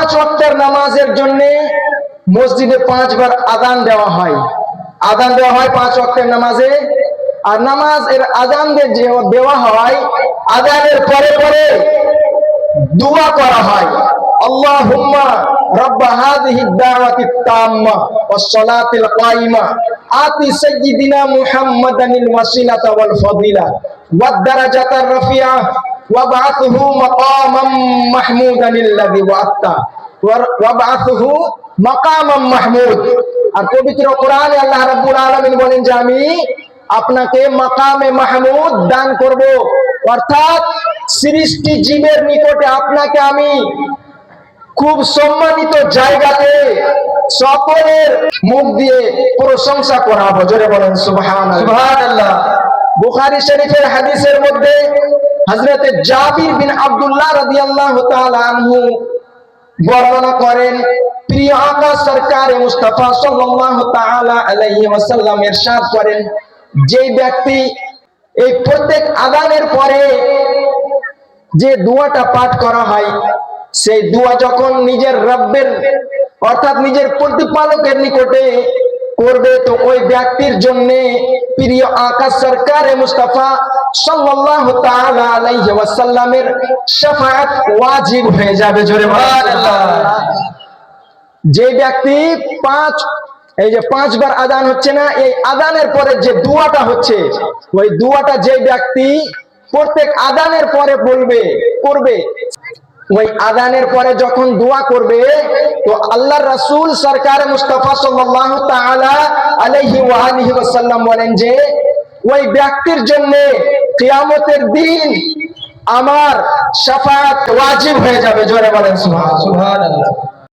পাঁচ ওয়াক্তের নামাজের জন্য মসজিদে পাঁচবার আদান দেওয়া হয়। আদান দেওয়া হয় পাঁচ ওয়াক্তের নামাজে। আর নামাজ এর আদান দেওয়া হয়, আদানের পরে পরে দোয়া করা হয়। ফাদিলা। মাহমুদান আল্লাযী ওয়া'আতা মাহমুদ আর পবিত্র কোরআনে আল্লাহ রাব্বুল আলামিন বলেন যে আমি আপনাকে মাকামে মাহমুদ দান করব। অর্থাৎ সৃষ্টি জীবের নিকটে আপনাকে আমি খুব সম্মানিত জায়গাতে সকলের মুখ দিয়ে প্রশংসা করাবো। জোরে বলেন সুবহান সুবহানাল্লাহ। বুখারী শরীফের হাদিসের মধ্যে হযরতে জাবির বিন আব্দুল্লাহ আনহু বর্ণনা করেন, প্রিয় তাআলা আলাইহি ওয়াসাল্লাম ইরশাদ করেন যে ব্যক্তি এই প্রত্যেক আদানের পরে যে দুয়াটা পাঠ করা হয়, সেই দুয়া যখন নিজের রব্বের অর্থাৎ নিজের প্রতিপালকের নিকটে করবে তো ওই ব্যক্তির জন্য প্রিয় আকাশ সরকারে মুস্তাফা সাল্লাল্লাহু তাআলা আলাইহি ওয়াসাল্লামের শাফাআত ওয়াজিব হয়ে যাবে জোরে যে ব্যক্তি পাঁচ এই যে পাঁচবার আদান হচ্ছে না এই আদানের পরে যে দুয়াটা হচ্ছে ওই দুয়াটা যে ব্যক্তি প্রত্যেক আদানের পরে বলবে করবে ওই আদানের পরে যখন দোয়া করবে, তো আল্লাহ রাসূল সরকার মুস্তাফা সাল্লাল্লাহু তাআলা আলাইহি ওয়া আলিহি বলেন যে, ওই ব্যক্তির জন্য কিয়ামতের দিন আমার সাফাত ওয়াজিব হয়ে যাবে। জোরে বলেন সুবহানাল্লাহ।